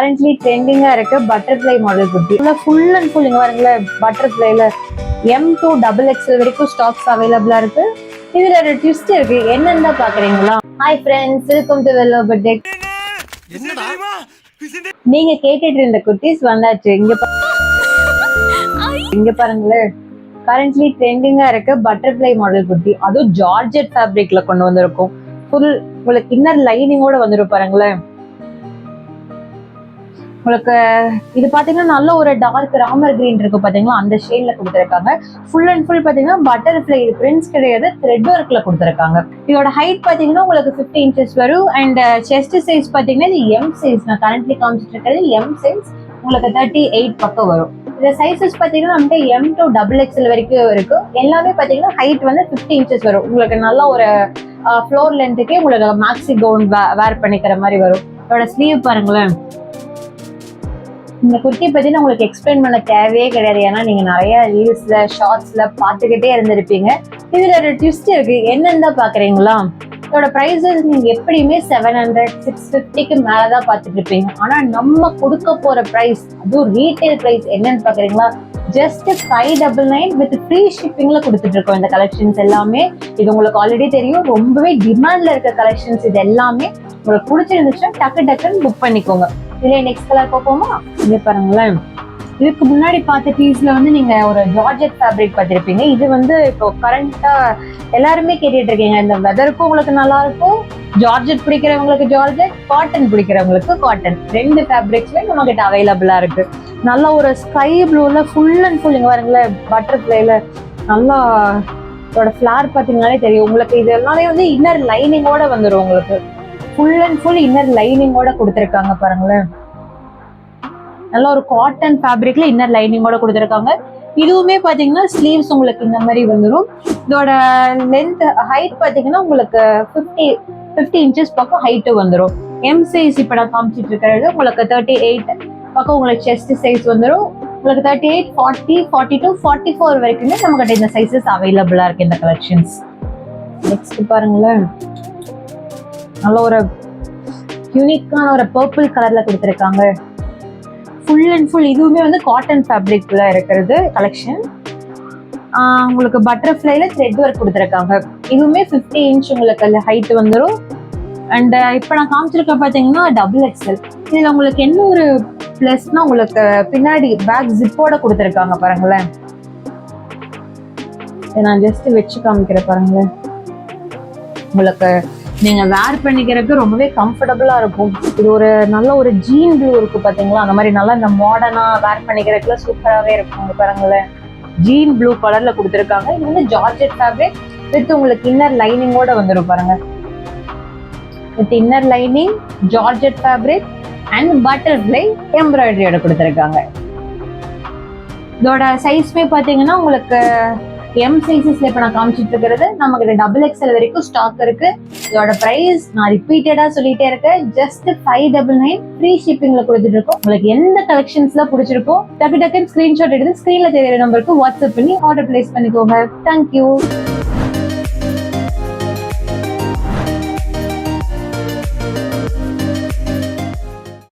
Currently ட்ரெண்டிங்கா இருக்கு butterfly model kurti full and full இங்க பாருங்களேன் பட்டர்ஃப்ளைல எம் டூ டபுள் எக்ஸ்எல் வரைக்கும் ஸ்டாக்ஸ் அவைலபிளா இருக்கு. இதுல ஒரு ட்விஸ்ட் இருக்கு. என்னன்னு பாக்குறீங்களா? ஹாய் ஃப்ரெண்ட்ஸ் வெல்கம் டு வெல்லோ பட்டெக் நீங்க கேட்டுட்டு இருந்த குர்த்திஸ் வந்தாச்சு. இங்க இங்க பாருங்களேன். கரண்ட்லி ட்ரெண்டிங்கா இருக்கு பட்டர்ஃப்ளை மாடல் குர்த்தி அதுவும் ஜார்ஜெட் ஃபேப்ரிக்ல கொண்டு வந்திருக்கும். ஃபுல் உங்களுக்கு இன்னர் லைனிங்கோட வந்துரும் பாருங்களேன். உங்களுக்கு இது பாத்தீங்கன்னா நல்ல ஒரு டார்க் ராமர் கிரீன் இருக்கு பாத்தீங்களா? அந்த ஷேட்ல கொடுத்துருக்காங்க. ஃபுல் அண்ட் ஃபுல் பாத்தீங்கன்னா பட்டர்ஃப்ளை பிரிண்ட்ஸ் கிடையாது த்ரெட் ஒர்க்ல கொடுத்துருக்காங்க. இதோட ஹைட் பாத்தீங்கன்னா உங்களுக்கு 50 இன்ச்சஸ் வரும். அண்ட் செஸ்ட் சைஸ் பாத்தீங்கன்னா இது எம் சைஸ் நான் கரண்ட்லி காமிச்சிட்டு இருக்கிறது எம் சைஸ் உங்களுக்கு தேர்ட்டி எயிட் பக்கம் வரும். இந்த சைஸஸ் பாத்தீங்கன்னா நம்மகிட்ட எம் டு டபுள் எக்ஸ்எல் வரைக்கும் இருக்கு. எல்லாமே பாத்தீங்கன்னா ஹைட் வந்து 50 இன்ச்சஸ் வரும். உங்களுக்கு நல்ல ஒரு uh, ஃப்ளோர் லென்த்துக்கே உங்களுக்கு மேக்ஸி கவுன் வேர் பண்ணிக்கிற மாதிரி வரும். இதோட ஸ்லீவ் பாருங்களேன். இந்த குர்த்தி பத்தி நான் உங்களுக்கு எக்ஸ்பிளைன் பண்ண தேவையே கிடையாது. ஏன்னா நீங்க நிறைய ரீல்ஸ்ல ஷார்ட்ஸ்ல பார்த்துக்கிட்டே இருந்திருப்பீங்க. இதுல ஒரு ட்விஸ்ட் இருக்கு. என்னன்னு தான் பாக்குறீங்களா இதோட ப்ரைஸஸ் நீங்க எப்படியுமே செவன் ஹண்ட்ரட் சிக்ஸ் ஃபிஃப்டிக்கு மேலதான் பார்த்துட்டு இருப்பீங்க. ஆனா நம்ம கொடுக்க போற ப்ரைஸ் அதுவும் ரீட்டைல் ப்ரைஸ் என்னன்னு பாக்குறீங்களா just five double nine with free ஷிப்பிங்ல கொடுத்துட்டு இருக்கோம் இந்த கலெக்ஷன்ஸ் எல்லாமே. இது உங்களுக்கு ஆல்ரெடி தெரியும். ரொம்பவே டிமாண்ட்ல இருக்க கலெக்ஷன்ஸ் இது எல்லாமே. உங்களுக்கு பிடிச்சிருந்துச்சுன்னா டக்கு டக்குன்னு புக் பண்ணிக்கோங்க. இல்லை நெக்ஸ்ட் கலர் பார்ப்போமா? இங்கே பாருங்களேன். இதுக்கு முன்னாடி பார்த்த பீஸ்ல வந்து நீங்க ஒரு ஜார்ஜெட் ஃபேப்ரிக் பார்த்துருப்பீங்க. இது வந்து இப்போ கரண்டா எல்லாருமே கேட்டுட்டு இருக்கீங்க. இந்த வெதருக்கும் உங்களுக்கு நல்லா இருக்கும். ஜார்ஜெட் பிடிக்கிறவங்களுக்கு ஜார்ஜெட் காட்டன் பிடிக்கிறவங்களுக்கு காட்டன் ரெண்டு ஃபேப்ரிக்ஸ்மே நம்மகிட்ட அவைலபிளா இருக்கு. நல்ல ஒரு ஸ்கை ப்ளூல ஃபுல் அண்ட் ஃபுல் இங்க பாருங்களேன் பட்டர்ஃப்ளைல நல்லா இதோட ஃபிளார் பார்த்தீங்கன்னாலே தெரியும். உங்களுக்கு இது எல்லாமே வந்து இன்னர் லைனிங்கோட வந்துடும் உங்களுக்கு. ஃபுல் அண்ட் ஃபுல் இன்னர் லைனிங்கோட கொடுத்துருக்காங்க பாருங்களேன். நல்ல ஒரு காட்டன் ஃபேப்ரிக்ல இன்னர் லைனிங்கோட கொடுத்துருக்காங்க. இதுவுமே பாத்தீங்கன்னா ஸ்லீவ்ஸ் உங்களுக்கு இந்த மாதிரி வந்துடும் இதோட லென்த் ஹைட் பாத்தீங்கன்னா உங்களுக்கு ஃபிஃப்டி ஃபிஃப்டி இன்ச்சஸ் பக்கம் ஹைட்டு வந்துடும் எம் சைஸ் இப்போ நான் காமிச்சிட்டு இருக்கிறது. உங்களுக்கு தேர்ட்டி எயிட் பக்கம் உங்களுக்கு செஸ்ட் சைஸ் வந்துடும் உங்களுக்கு thirty eight forty forty two forty four வரைக்குமே நம்மகிட்ட இந்த சைஸஸ் அவைலபிளா இருக்கு இந்த கலெக்ஷன்ஸ் நெக்ஸ்ட் பாருங்களேன். நல்ல ஒரு யூனிக்கான ஒரு பர்பிள் கலர்ல கொடுத்துருக்காங்க. ஃபுல் அண்ட் ஃபுல் இதுவுமே வந்து காட்டன் ஃபேப்ரிக்ல இருக்கிறது கலெக்ஷன் உங்களுக்கு பட்டர்ஃப்ளைல த்ரெட் ஒர்க் கொடுத்துருக்காங்க. இதுவுமே 50 இன்ச் உங்களுக்கு அந்த ஹைட் வந்துடும் அண்ட் இப்போ நான் காமிச்சிருக்க பார்த்தீங்கன்னா டபுள் எக்ஸ்எல் இதில் உங்களுக்கு என்ன ஒரு ப்ளஸ்னா உங்களுக்கு பின்னாடி பேக் ஜிப்போட கொடுத்துருக்காங்க பாருங்களேன். நான் ஜஸ்ட் வச்சு காமிக்கிறேன் பாருங்களேன். உங்களுக்கு நீங்க வேர் பண்ணிக்கிறதுக்கு ரொம்பவே கம்ஃபர்டபுளா இருக்கும். இது ஒரு நல்ல ஒரு ஜீன் ப்ளூ இருக்கு பாத்தீங்களா? அந்த மாதிரி நல்லா இந்த மாடர்னா வேர் பண்ணிக்கிறதுக்குல சூப்பராகவே இருக்கும் பாருங்களேன் ஜீன் ப்ளூ கலர்ல கொடுத்துருக்காங்க. இது வந்து ஜார்ஜெட் ஃபேப்ரிக் வித் உங்களுக்கு இன்னர் லைனிங்கோட வந்துடும் பாருங்க. With inner lining georgette fabric and butterfly எம்ப்ராய்டரியோட கொடுத்துருக்காங்க. இதோட சைஸ்மே பார்த்தீங்கன்னா உங்களுக்கு எம் சைசஸ்ல இப்ப நான் காமிச்சிட்டு இருக்கிறது. நமக்கு டபுள் எக்ஸ்எல் வரைக்கும் ஸ்டாக் இருக்கு. இதோட பிரைஸ் நான் ரிப்பீட்டடா சொல்லிட்டே இருக்கேன். Just five double nine free ஷிப்பிங்ல கொடுத்துட்டு இருக்கோம். உங்களுக்கு எந்த கலெக்ஷன்ஸ்ல பிடிச்சிருக்கோ டக்கு டக்குன்னு ஸ்கிரீன்ஷாட் எடுத்து ஸ்கிரீன்ல தெரியுற நம்பருக்கு வாட்ஸ்அப் பண்ணி ஆர்டர் பிளேஸ் பண்ணிக்கோங்க. தேங்க்யூ